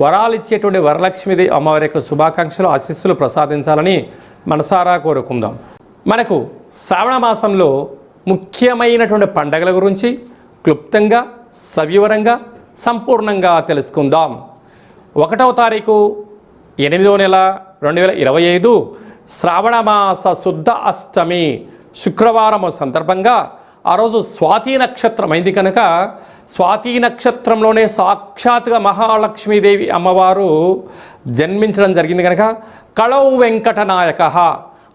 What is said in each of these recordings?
వరాలు ఇచ్చేటువంటి వరలక్ష్మిది అమ్మవారి యొక్క శుభాకాంక్షలు ఆశీస్సులు ప్రసాదించాలని మనసారా కోరుకుందాం. మనకు శ్రావణ మాసంలో ముఖ్యమైనటువంటి పండగల గురించి క్లుప్తంగా సవివరంగా సంపూర్ణంగా తెలుసుకుందాం. ఒకటవ తారీఖు ఎనిమిదవ నెల రెండు వేల ఇరవై ఐదు శ్రావణ మాస శుద్ధ అష్టమి శుక్రవారం సందర్భంగా ఆ రోజు స్వాతి నక్షత్రం అయింది కనుక స్వాతి నక్షత్రంలోనే సాక్షాత్గా మహాలక్ష్మీదేవి అమ్మవారు జన్మించడం జరిగింది కనుక కళౌ వెంకటనాయక.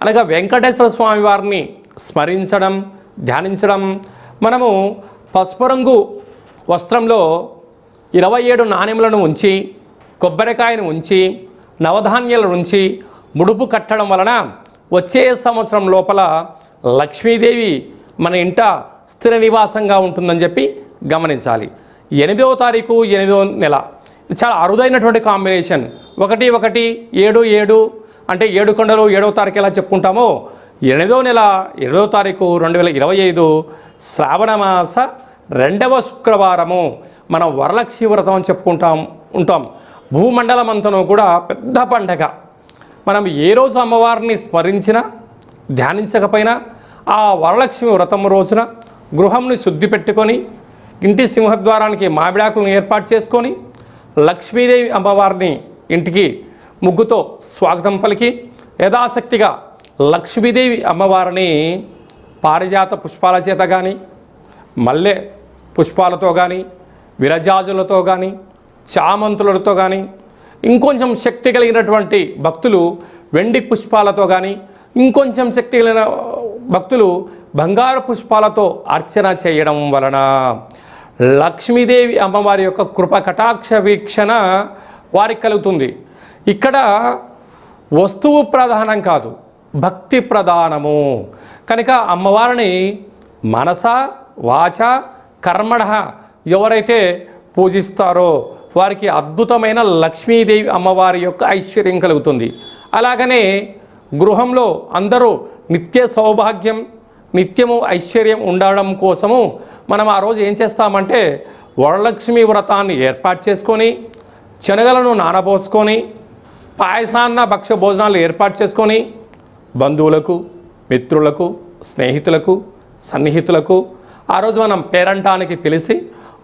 అనగా వెంకటేశ్వర స్వామి వారిని స్మరించడం ధ్యానించడం. మనము పసుపు రంగు వస్త్రంలో ఇరవై ఏడు నాణ్యములను ఉంచి కొబ్బరికాయను ఉంచి నవధాన్యాలను ఉంచి ముడుపు కట్టడం వలన వచ్చే సంవత్సరం లోపల లక్ష్మీదేవి మన ఇంట స్థిర నివాసంగా ఉంటుందని చెప్పి గమనించాలి. ఎనిమిదవ తారీఖు ఎనిమిదవ నెల. చాలా అరుదైనటువంటి కాంబినేషన్. ఒకటి ఒకటి ఏడు ఏడు అంటే ఏడు కొండలు ఏడవ తారీఖు ఎలా చెప్పుకుంటామో ఎనిమిదవ నెల ఎనిమిదవ తారీఖు రెండు వేల ఇరవై ఐదు శ్రావణ మాస రెండవ శుక్రవారము. మనం వరలక్ష్మి వ్రతం అని చెప్పుకుంటాం ఉంటాం. భూమండలం అంతను కూడా పెద్ద పండగ. మనం ఏ రోజు అమ్మవారిని స్మరించినా ధ్యానించకపోయినా ఆ వరలక్ష్మి వ్రతం రోజున గృహంని శుద్ధి పెట్టుకొని ఇంటి సింహద్వారానికి మామిడాకులను ఏర్పాటు చేసుకొని లక్ష్మీదేవి అమ్మవారిని ఇంటికి ముగ్గుతో స్వాగతం పలికి యథాశక్తిగా లక్ష్మీదేవి అమ్మవారిని పారిజాత పుష్పాల చేత కానీ మల్లె పుష్పాలతో కానీ విరజాజులతో కానీ చామంతులతో కానీ ఇంకొంచెం శక్తి కలిగినటువంటి భక్తులు వెండి పుష్పాలతో కానీ ఇంకొంచెం శక్తి కలిగిన భక్తులు బంగారు పుష్పాలతో అర్చన చేయడం వలన లక్ష్మీదేవి అమ్మవారి యొక్క కృప కటాక్ష వీక్షణ వారికి కలుగుతుంది. ఇక్కడ వస్తువు ప్రధానం కాదు భక్తి ప్రధానము. కనుక అమ్మవారిని మనస వాచ కర్మణ ఎవరైతే పూజిస్తారో వారికి అద్భుతమైన లక్ష్మీదేవి అమ్మవారి యొక్క ఐశ్వర్యం కలుగుతుంది. అలాగనే గృహంలో అందరూ నిత్య సౌభాగ్యం నిత్యము ఐశ్వర్యం ఉండడం కోసము మనం ఆ రోజు ఏం చేస్తామంటే వరలక్ష్మి వ్రతాన్ని ఏర్పాటు చేసుకొని శనగలను నానబోసుకొని పాయసాన్న భక్ష్య భోజనాలు ఏర్పాటు చేసుకొని బంధువులకు మిత్రులకు స్నేహితులకు సన్నిహితులకు ఆ రోజు మనం పేరంటానికి పిలిచి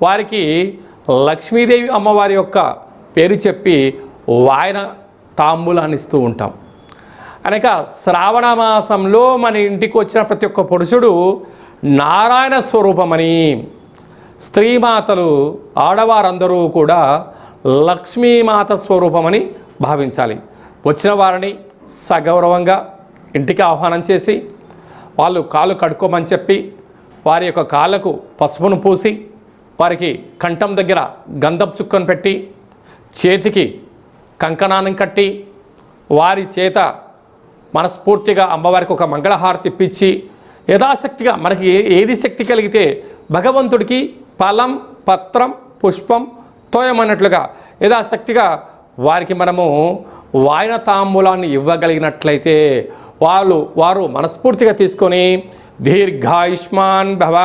వారికి లక్ష్మీదేవి అమ్మవారి యొక్క పేరు చెప్పి వాయన తాంబూలాన్ని ఇస్తూ ఉంటాం. అనక శ్రావణ మాసంలో మన ఇంటికి వచ్చిన ప్రతి ఒక్క పురుషుడు నారాయణ స్వరూపమని స్త్రీమాతలు ఆడవారందరూ కూడా లక్ష్మీమాత స్వరూపమని భావించాలి. వచ్చిన వారిని సగౌరవంగా ఇంటికి ఆహ్వానం చేసి వాళ్ళు కాలు కడుక్కోమని చెప్పి వారి యొక్క కాళ్ళకు పసుపును పూసి వారికి కంఠం దగ్గర గంధపు చుక్కను పెట్టి చేతికి కంకణాన్ని కట్టి వారి చేత మనస్ఫూర్తిగా అమ్మవారికి ఒక మంగళహారతి ఇప్పించి యథాశక్తిగా మనకి ఏది శక్తి కలిగితే భగవంతుడికి ఫలం పత్రం పుష్పం తోయమన్నట్లుగా యథాశక్తిగా వారికి మనము వాయన తాంబూలాన్ని ఇవ్వగలిగినట్లయితే వాళ్ళు వారు మనస్ఫూర్తిగా తీసుకొని దీర్ఘాయుష్మాన్ భవ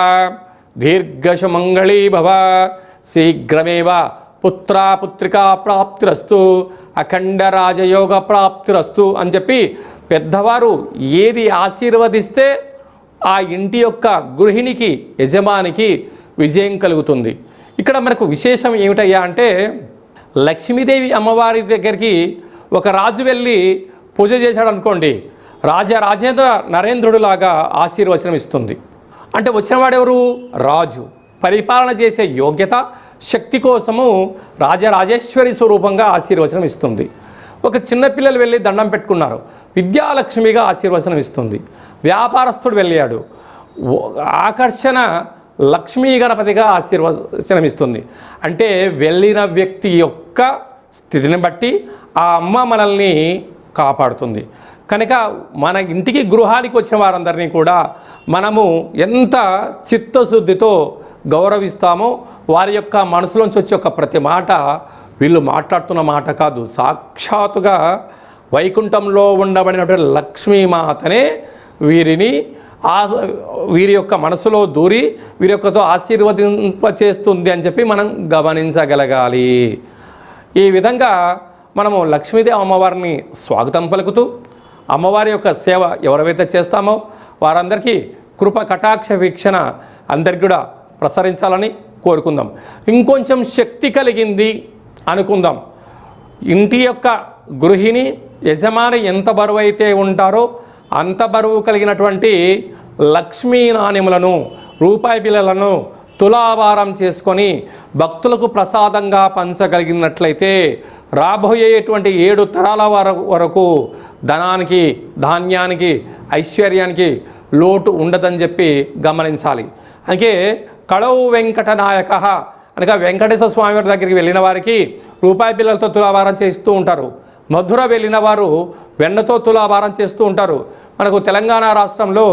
దీర్ఘశమంగళీ భవ శీఘ్రమేవ పుత్ర పుత్రికా ప్రాప్తిరస్తు అఖండ రాజయోగ ప్రాప్తిరస్తు అని చెప్పి పెద్దవారు ఏది ఆశీర్వదిస్తే ఆ ఇంటి యొక్క గృహిణికి యజమానికి విజయం కలుగుతుంది. ఇక్కడ మనకు విశేషం ఏమిటయ్యా అంటే లక్ష్మీదేవి అమ్మవారి దగ్గరికి ఒక రాజు వెళ్ళి పూజ చేశాడు అనుకోండి రాజా రాజేంద్ర నరేంద్రుడిలాగా ఆశీర్వచనం ఇస్తుంది. అంటే వచ్చినవాడెవరు? రాజు. పరిపాలన చేసే యోగ్యత శక్తి కోసము రాజరాజేశ్వరి స్వరూపంగా ఆశీర్వచనం ఇస్తుంది. ఒక చిన్న పిల్లలు వెళ్ళి దండం పెట్టుకున్నారు. విద్యాలక్ష్మిగా ఆశీర్వచనం ఇస్తుంది. వ్యాపారస్తుడు వెళ్ళాడు. ఆకర్షణ లక్ష్మీ గణపతిగా ఆశీర్వచనం ఇస్తుంది. అంటే వెళ్ళిన వ్యక్తి యొక్క స్థితిని బట్టి ఆ అమ్మ మనల్ని కాపాడుతుంది. కనుక మన ఇంటికి గృహానికి వచ్చిన వారందరినీ కూడా మనము ఎంత చిత్తశుద్ధితో గౌరవిస్తామో వారి యొక్క మనసులోంచి వచ్చే ఒక ప్రతి మాట వీళ్ళు మాట్లాడుతున్న మాట కాదు. సాక్షాత్తుగా వైకుంఠంలో ఉండబడినటువంటి లక్ష్మీమాతనే వీరిని ఆ వీరి యొక్క మనసులో దూరి వీరి యొక్కతో ఆశీర్వదింపచేస్తుంది అని చెప్పి మనం గమనించగలగాలి. ఈ విధంగా మనము లక్ష్మీదేవి అమ్మవారిని స్వాగతం పలుకుతూ అమ్మవారి యొక్క సేవ ఎవరైతే చేస్తామో వారందరికీ కృప కటాక్ష వీక్షణ అందరికీ కూడా ప్రసరించాలని కోరుకుందాం. ఇంకొంచెం శక్తి కలిగింది అనుకుందాం. ఇంటి యొక్క గృహిణి యజమాని ఎంత బరువు అయితే ఉంటారో అంత బరువు కలిగినటువంటి లక్ష్మీ నాణ్యములను రూపాయి బిళ్ళలను తులాభారం చేసుకొని భక్తులకు ప్రసాదంగా పంచగలిగినట్లయితే రాబోయేటువంటి ఏడు తరాల వరకు ధనానికి ధాన్యానికి ఐశ్వర్యానికి లోటు ఉండదని చెప్పి గమనించాలి. అందుకే కళవు వెంకట నాయక అనగా వెంకటేశ్వర స్వామి వారి దగ్గరికి వెళ్ళిన వారికి రూపాయి బిల్లలతో తులాభారం చేస్తూ ఉంటారు. మధుర వెళ్ళిన వారు వెన్నతో తులాభారం చేస్తూ ఉంటారు. మనకు తెలంగాణ రాష్ట్రంలో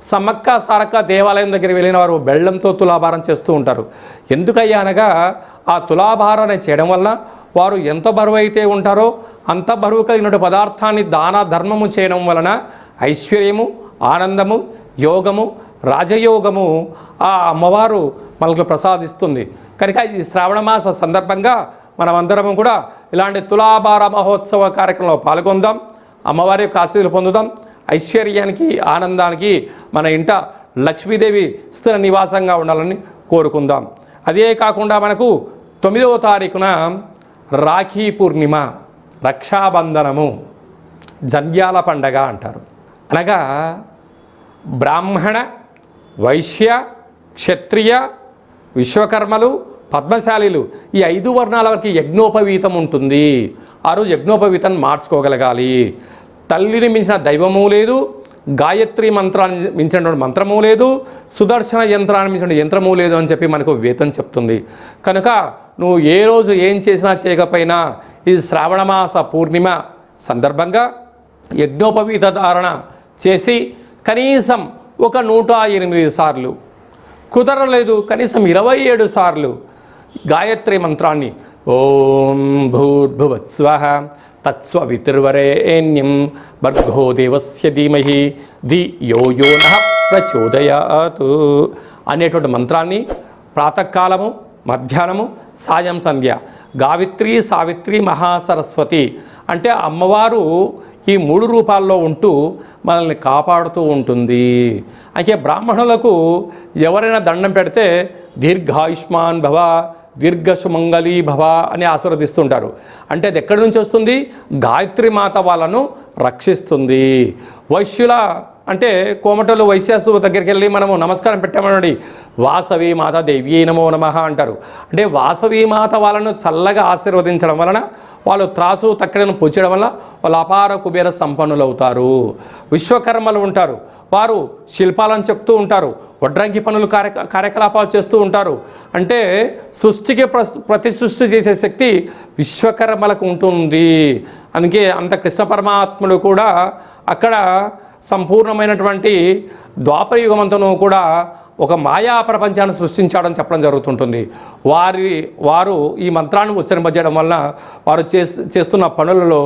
సమ్మక్క సారక్క దేవాలయం దగ్గరికి వెళ్ళిన వారు బెల్లంతో తులాభారం చేస్తూ ఉంటారు. ఎందుకయ్యా అనగా ఆ తులాభారాన్ని చేయడం వల్ల వారు ఎంత బరువు అయితే ఉంటారో అంత బరువు కలిగిన పదార్థాన్ని దాన ధర్మము చేయడం వలన ఐశ్వర్యము ఆనందము యోగము రాజయోగము ఆ అమ్మవారు మనకు ప్రసాదిస్తుంది. కనుక ఈ శ్రావణమాస సందర్భంగా మనమందరము కూడా ఇలాంటి తులాభార మహోత్సవ కార్యక్రమంలో పాల్గొందాం. అమ్మవారి యొక్క ఆశీస్సులు పొందుదాం. ఐశ్వర్యానికి ఆనందానికి మన ఇంట లక్ష్మీదేవి స్థిర నివాసంగా ఉండాలని కోరుకుందాం. అదే కాకుండా మనకు తొమ్మిదవ తారీఖున రాఖీ పూర్ణిమ రక్షాబంధనము జంధ్యాల పండగ అంటారు. అనగా బ్రాహ్మణ వైశ్య క్షత్రియ విశ్వకర్మలు పద్మశాలీలు ఈ ఐదు వర్ణాల వరకు యజ్ఞోపవీతం ఉంటుంది. ఆ రోజు యజ్ఞోపవీతం మార్చుకోగలగాలి. తల్లిని మించిన దైవము లేదు గాయత్రి మంత్రాన్ని మించినటువంటి మంత్రము లేదు సుదర్శన యంత్రాన్ని మించిన యంత్రము లేదు అని చెప్పి మనకు వేతం చెప్తుంది. కనుక నువ్వు ఏ రోజు ఏం చేసినా చేయకపోయినా ఇది శ్రావణమాస పూర్ణిమ సందర్భంగా యజ్ఞోపవీత ధారణ చేసి కనీసం ఒక నూట ఎనిమిది సార్లు. కుదరలేదు కనీసం ఇరవై ఏడు సార్లు. గాయత్రి మంత్రాన్ని ఓం భూర్భువత్స్వ తత్స్వవితుర్వరేణ్యం భర్గో దేవస్య ధీమహి ధి యో యో నః ప్రచోదయాత్ అనేటువంటి మంత్రాన్ని ప్రాతకాలము మధ్యాహ్నము సాయం సంధ్య గావిత్రి సావిత్రి మహాసరస్వతి అంటే అమ్మవారు ఈ మూడు రూపాల్లో ఉంటూ మనల్ని కాపాడుతూ ఉంటుంది. అయితే బ్రాహ్మణులకు ఎవరైనా దండం పెడితే దీర్ఘాయుష్మాన్ భవ దీర్ఘ సుమంగళీ భవ అని ఆశీర్వదిస్తుంటారు. అంటే అది ఎక్కడి నుంచి వస్తుంది? గాయత్రి మాత వాళ్ళను రక్షిస్తుంది. వైశ్యుల అంటే కోమటలు వైశ్యాసు దగ్గరికి వెళ్ళి మనము నమస్కారం పెట్టామనండి వాసవి మాత దేవి నమో నమ అంటారు. అంటే వాసవి మాత వాళ్ళను చల్లగా ఆశీర్వదించడం వలన వాళ్ళు త్రాసు తక్కడను పుచ్చడం వల్ల వాళ్ళు అపార కుబేర సంపన్నులు అవుతారు విశ్వకర్మలు ఉంటారు. వారు శిల్పాలను చెప్తూ ఉంటారు. వడ్రంగి పనులు కార్య కార్యకలాపాలు చేస్తూ ఉంటారు. అంటే సృష్టికి ప్రస్- ప్రతి సృష్టి చేసే శక్తి విశ్వకర్మలకు ఉంటుంది. అందుకే అంత కృష్ణ పరమాత్ముడు కూడా అక్కడ సంపూర్ణమైనటువంటి ద్వాపరయుగమంతను కూడా ఒక మాయా ప్రపంచాన్ని సృష్టించాడని చెప్పడం జరుగుతుంటుంది. వారి వారు ఈ మంత్రాన్ని ఉచ్చరింపజేయడం వలన వారు చేస్ చేస్తున్న పనులలో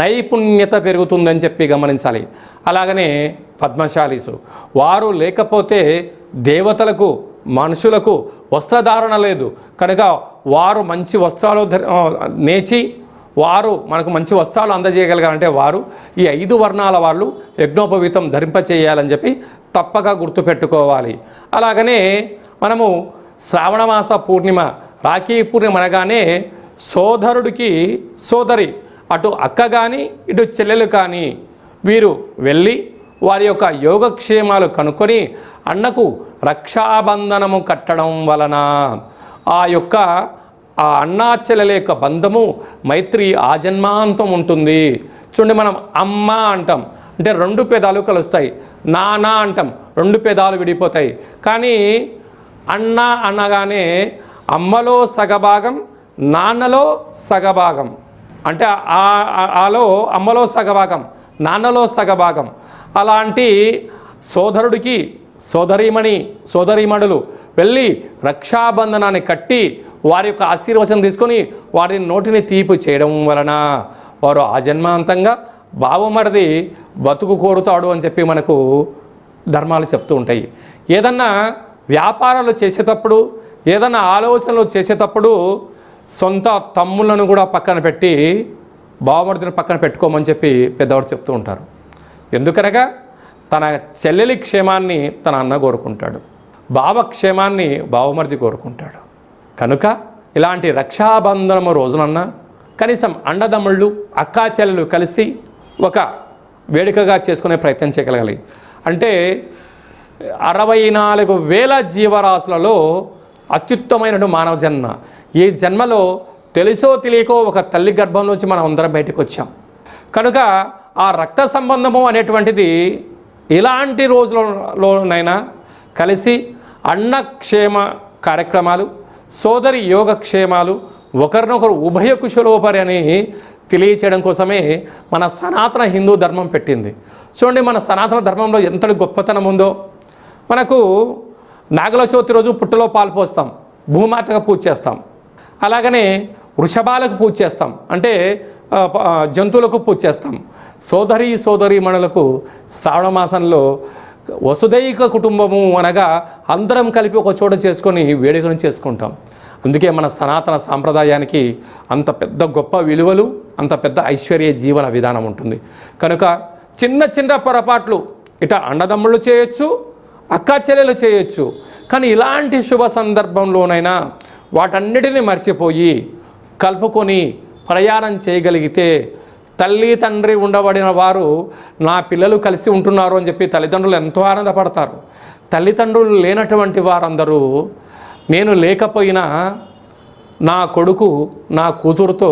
నైపుణ్యత పెరుగుతుందని చెప్పి గమనించాలి. అలాగనే పద్మశాలీసు వారు లేకపోతే దేవతలకు మనుషులకు వస్త్రధారణ లేదు. కనుక వారు మంచి వస్త్రాలు నేచి వారు మనకు మంచి వస్త్రాలు అందజేయగలగాలంటే వారు ఈ ఐదు వర్ణాల వాళ్ళు యజ్ఞోపవీతం ధరింపచేయాలని చెప్పి తప్పక గుర్తుపెట్టుకోవాలి. అలాగనే మనము శ్రావణమాస పూర్ణిమ రాఖీ పూర్ణిమ అనగానే సోదరుడికి సోదరి అటు అక్క కానీ ఇటు చెల్లెలు కానీ వీరు వెళ్ళి వారి యొక్క యోగక్షేమాలు కనుక్కొని అన్నకు రక్షాబంధనము కట్టడం వలన ఆ యొక్క ఆ అన్నాచెల్లెల యొక్క బంధము మైత్రి ఆజన్మాంతం ఉంటుంది. చూడండి మనం అమ్మ అంటాం. అంటే రెండు పెదాలు కలుస్తాయి. నాన్న అంటాం. రెండు పెదాలు విడిపోతాయి. కానీ అన్న అనగానే అమ్మలో సగభాగం నాన్నలో సగభాగం. అంటే ఆ- ఆలో అమ్మలో సగభాగం నాన్నలో సగభాగం. అలాంటి సోదరుడికి సోదరీమణి సోదరీమణులు వెళ్ళి రక్షాబంధనాన్ని కట్టి వారి యొక్క ఆశీర్వచనం తీసుకొని వారి నోటిని తీపి చేయడం వలన వారు ఆజన్మాంతంగా బావమరిది బతుకు కోరుతాడు అని చెప్పి మనకు ధర్మాలు చెప్తూ ఉంటాయి. ఏదన్నా వ్యాపారాలు చేసేటప్పుడు ఏదన్నా ఆలోచనలు చేసేటప్పుడు సొంత తమ్ములను కూడా పక్కన పెట్టి బావమరిదిని పక్కన పెట్టుకోమని చెప్పి పెద్దవాడు చెప్తూ ఉంటారు. ఎందుకనగా తన చెల్లెలి క్షేమాన్ని తన అన్న కోరుకుంటాడు. బావ క్షేమాన్ని బావమరిది కోరుకుంటాడు. కనుక ఇలాంటి రక్షాబంధనము రోజునన్నా కనీసం అండదమ్ముళ్ళు అక్కాచెల్లెలు కలిసి ఒక వేడుకగా చేసుకునే ప్రయత్నం చేయగలగాలి. అంటే అరవై నాలుగు వేల జీవరాశులలో అత్యుత్తమైన మానవ జన్మ. ఈ జన్మలో తెలుసో తెలియకో ఒక తల్లి గర్భం నుంచి మనం అందరం బయటకు వచ్చాం. కనుక ఆ రక్త సంబంధము అనేటువంటిది ఇలాంటి రోజులలోనైనా కలిసి అన్నక్షేమ కార్యక్రమాలు సోదరి యోగక్షేమాలు ఒకరినొకరు ఉభయ కుశలోపరి అని తెలియచేయడం కోసమే మన సనాతన హిందూ ధర్మం పెట్టింది. చూడండి మన సనాతన ధర్మంలో ఎంతటి గొప్పతనం ఉందో. మనకు నాగల చవితి రోజు పుట్టలో పాలు పోస్తాం భూమాతకు పూజ చేస్తాం. అలాగనే వృషభాలకు పూజ చేస్తాం అంటే జంతువులకు పూజ చేస్తాం. సోదరి సోదరి మణులకు శ్రావణ మాసంలో వసుదైక కుటుంబము అనగా అందరం కలిపి ఒక చోట చేసుకొని వేడుకను చేసుకుంటాం. అందుకే మన సనాతన సాంప్రదాయానికి అంత పెద్ద గొప్ప విలువలు అంత పెద్ద ఐశ్వర్య జీవన విధానం ఉంటుంది. కనుక చిన్న చిన్న పొరపాట్లు ఇట అండదమ్ముళ్ళు చేయొచ్చు అక్కా చెల్లెలు చేయొచ్చు కానీ ఇలాంటి శుభ సందర్భంలోనైనా వాటన్నిటిని మర్చిపోయి కలుపుకొని ప్రయాణం చేయగలిగితే తల్లి తండ్రి ఉండబడిన వారు నా పిల్లలు కలిసి ఉంటున్నారు అని చెప్పి తల్లిదండ్రులు ఎంతో ఆనందపడతారు. తల్లిదండ్రులు లేనటువంటి వారందరూ నేను లేకపోయినా నా కొడుకు నా కూతురుతో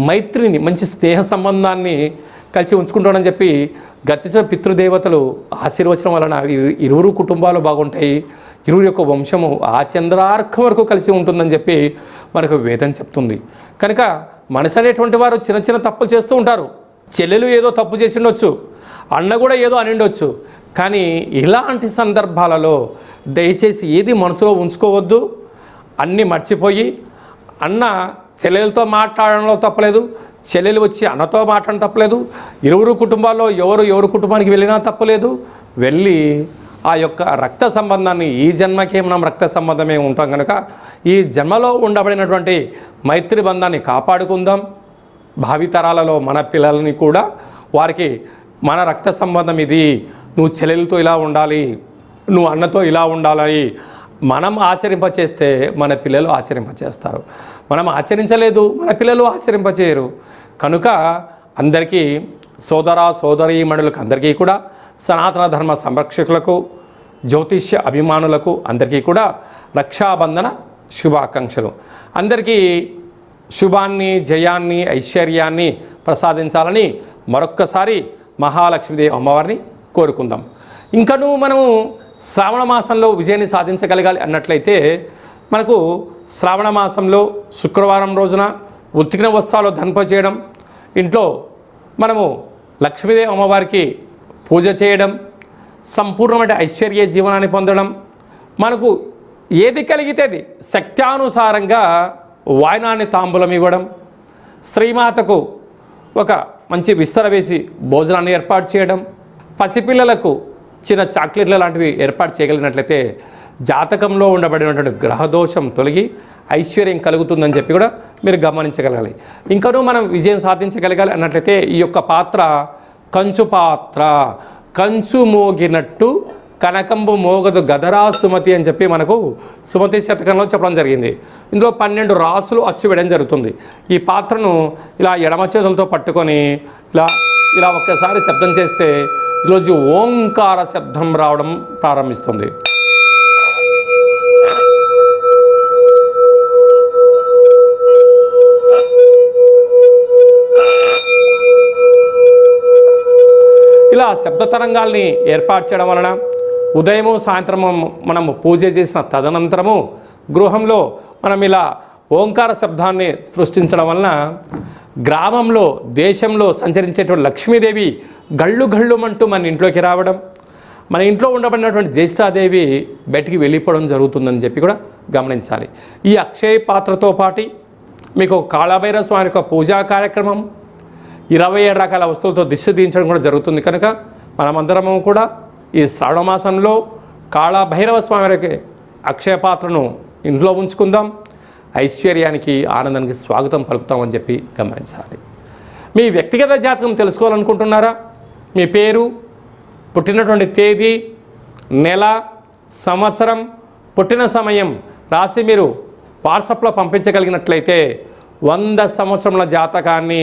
మైత్రిని మంచి స్నేహ సంబంధాన్ని కలిసి ఉంచుకుంటాడని చెప్పి గతించిన పితృదేవతలు ఆశీర్వచనం వలన ఇరువురు కుటుంబాలు బాగుంటాయి. ఇరువురు యొక్క వంశము ఆ చంద్రార్కం వరకు కలిసి ఉంటుందని చెప్పి మనకు వేదం చెప్తుంది. కనుక మనిషి అనేటువంటి వారు చిన్న చిన్న తప్పులు చేస్తూ ఉంటారు. చెల్లెలు ఏదో తప్పు చేసిండొచ్చు అన్న కూడా ఏదో అనిండొచ్చు. కానీ ఇలాంటి సందర్భాలలో దయచేసి ఏది మనసులో ఉంచుకోవద్దు. అన్నీ మర్చిపోయి అన్న చెల్లెలతో మాట్లాడడంలో తప్పలేదు చెల్లెలు వచ్చి అన్నతో మాట్లాడడం తప్పలేదు ఇరువురు కుటుంబాల్లో ఎవరు ఎవరు కుటుంబానికి వెళ్ళినా తప్పలేదు వెళ్ళి ఆ యొక్క రక్త సంబంధాన్ని ఈ జన్మకే మనం రక్త సంబంధమే ఉంటాం కనుక ఈ జన్మలో ఉండబడినటువంటి మైత్రి బంధాన్ని కాపాడుకుందాం. భావితరాలలో మన పిల్లల్ని కూడా వారికి మన రక్త సంబంధం ఇది. నువ్వు చెల్లెలతో ఇలా ఉండాలి నువ్వు అన్నతో ఇలా ఉండాలని మనం ఆచరింపచేస్తే మన పిల్లలు ఆచరింపచేస్తారు. మనం ఆచరించలేదు మన పిల్లలు ఆచరింపచేయరు. కనుక అందరికీ సోదర సోదరీమణులకు అందరికీ కూడా సనాతన ధర్మ సంరక్షకులకు జ్యోతిష్య అభిమానులకు అందరికీ కూడా రక్షాబంధన శుభాకాంక్షలు. అందరికీ శుభాన్ని జయాన్ని ఐశ్వర్యాన్ని ప్రసాదించాలని మరొక్కసారి మహాలక్ష్మీదేవి అమ్మవారిని కోరుకుందాం. ఇంకనూ మనము శ్రావణ మాసంలో విజయాన్ని సాధించగలగాలి అన్నట్లయితే మనకు శ్రావణ మాసంలో శుక్రవారం రోజున ఉతికిన వస్త్రాలు ధన్ప చేయడం ఇంట్లో మనము లక్ష్మీదేవి అమ్మవారికి పూజ చేయడం సంపూర్ణమైన ఐశ్వర్య జీవనాన్ని పొందడం. మనకు ఏది కలిగితే అది శక్త్యానుసారంగా వాయనాన్ని తాంబూలం ఇవ్వడం. శ్రీమాతకు ఒక మంచి విస్తర వేసి భోజనాన్ని ఏర్పాటు చేయడం. పసిపిల్లలకు చిన్న చాక్లెట్ల లాంటివి ఏర్పాటు చేయగలిగినట్లయితే జాతకంలో ఉండబడినటువంటి గ్రహదోషం తొలగి ఐశ్వర్యం కలుగుతుందని చెప్పి కూడా మీరు గమనించగలగాలి. ఇంకనూ మనం విజయం సాధించగలగాలి అన్నట్లయితే ఈ యొక్క పాత్ర కంచు పాత్ర. కంచు మోగినట్టు కనకంబు మోగదు గదరా సుమతి అని చెప్పి మనకు సుమతి శతకంలో చెప్పడం జరిగింది. ఇందులో పన్నెండు రాసులు అచ్చు వేయడం జరుగుతుంది. ఈ పాత్రను ఇలా ఎడమ చేతులతో పట్టుకొని ఇలా ఇలా ఒక్కసారి శబ్దం చేస్తే ఈరోజు ఓంకార శబ్దం రావడం ప్రారంభిస్తుంది. ఇలా శబ్ద తరంగాల్ని ఏర్పాటు చేయడం వలన ఉదయము సాయంత్రము మనము పూజ చేసిన తదనంతరము గృహంలో మనం ఇలా ఓంకార శబ్దాన్ని సృష్టించడం వలన గ్రామంలో దేశంలో సంచరించేటువంటి లక్ష్మీదేవి గళ్ళు గళ్ళుమంటూ మన ఇంట్లోకి రావడం మన ఇంట్లో ఉండబడినటువంటి జ్యేష్ఠాదేవి బయటికి వెళ్ళిపోవడం జరుగుతుందని చెప్పి కూడా గమనించాలి. ఈ అక్షయ పాత్రతో పాటి మీకు కాళభైరవ స్వామి యొక్క పూజా కార్యక్రమం ఇరవై ఏడు రకాల వస్తువులతో దిష్టి దించడం కూడా జరుగుతుంది. కనుక మనమందరము కూడా ఈ శ్రావణమాసంలో కాళభైరవ స్వామి వారికి అక్షయపాత్రను ఇంట్లో ఉంచుకుందాం. ఐశ్వర్యానికి ఆనందానికి స్వాగతం పలుకుతామని చెప్పి గమనించాలి. మీ వ్యక్తిగత జాతకం తెలుసుకోవాలనుకుంటున్నారా? మీ పేరు పుట్టినటువంటి తేదీ నెల సంవత్సరం పుట్టిన సమయం రాసి మీరు వాట్సాప్లో పంపించగలిగినట్లయితే వంద సంవత్సరముల జాతకాన్ని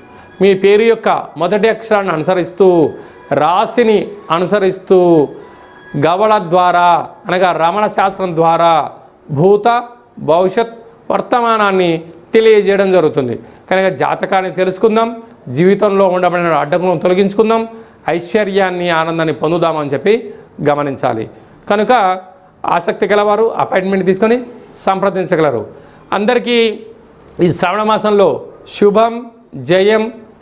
మీ పేరు యొక్క మొదటి అక్షరాన్ని అనుసరిస్తూ రాశిని అనుసరిస్తూ గవళ ద్వారా అనగా రమణ శాస్త్రం ద్వారా భూత భవిష్యత్ వర్తమానాన్ని తెలియజేయడం జరుగుతుంది. కనుక జాతకాన్ని తెలుసుకుందాం జీవితంలో ఉండబడిన అడ్డంకులను తొలగించుకుందాం ఐశ్వర్యాన్ని ఆనందాన్ని పొందుదామని చెప్పి గమనించాలి. కనుక ఆసక్తి గలవారు అపాయింట్మెంట్ తీసుకొని సంప్రదించగలరు. అందరికీ ఈ శ్రావణ మాసంలో శుభం జయం